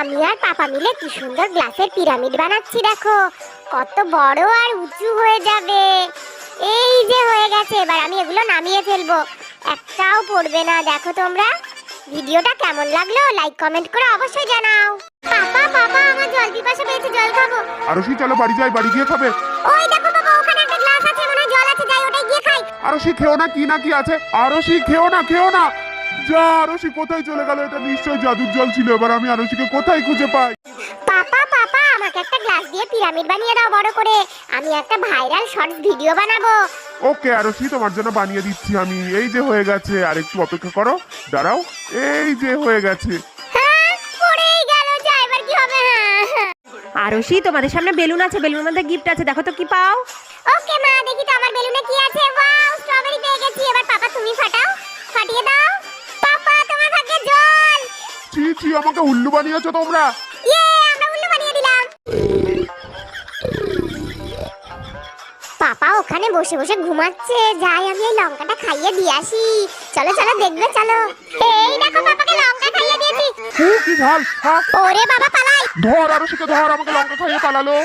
আমি আর পাপা মিলে কি সুন্দর গ্লাসের পিরামিড বানাচ্ছি দেখো। কত বড় আর উঁচু হয়ে যাবে। এই যে হয়ে গেছে এবার আমি এগুলো নামিয়ে ফেলব। একটাও পড়বে না দেখো তোমরা। ভিডিওটা কেমন লাগল লাইক কমেন্ট করে অবশ্যই জানাও। পাপা পাপা আমার জল পিপাসা পেয়েছে জল খাব। আরশি চলো বাড়ি যাই বাড়ি গিয়ে খাবে। ওই দেখো বাবা ওখানে একটা গ্লাস আছে মনে জল আছে যাই ওটাই গিয়ে খাই। আরশি খেও না কি না কি আছে? আরশি খেও না খেও না। যা আরশি কোথায় চলে গেল এটা নিশ্চয়ই জাদুর জল ছিল। এবার আমি আরশিকে কোথায় খুঁজে পাই? পাপা পাপা আমাকে একটা গ্লাস দিয়ে পিরামিড বানিয়ে দাও বড় করে। আমি একটা ভাইরাল শর্টস ভিডিও বানাবো। ওকে আরশি তোমার জন্য বানিয়ে দিচ্ছি আমি। এই যে হয়ে গেছে। আর একটু অপেক্ষা করো। দাঁড়াও। এই যে হয়ে গেছে। হ্যাঁ পড়েই গেল। যা এবার কি হবে? হ্যাঁ আরশি তোমাদের সামনে বেলুন আছে। বেলুনের মধ্যে গিফট আছে। দেখো তো কি পাও। ওকে মা দেখি তো আমার বেলুনে কি আছে। ওয়াও স্ট্রবেরি চি চি আমাকে উল্লু বানিয়েছো তোমরা? ইয়ে পাপা ওখানে বসে বসে ঘুমাচ্ছে। যাই আমি এই লঙ্কাটা খাইয়ে দিয়ে আসি। চলো চলো দেখবে চলো। এই দেখো পাপাকে লঙ্কা খাইয়ে দিয়েছি। হু, কি ঝাল হ্যাঁ? ওরে বাবা পালাই। ধর আরশিকে ধর আমাকে লঙ্কা খাইয়ে পালালো।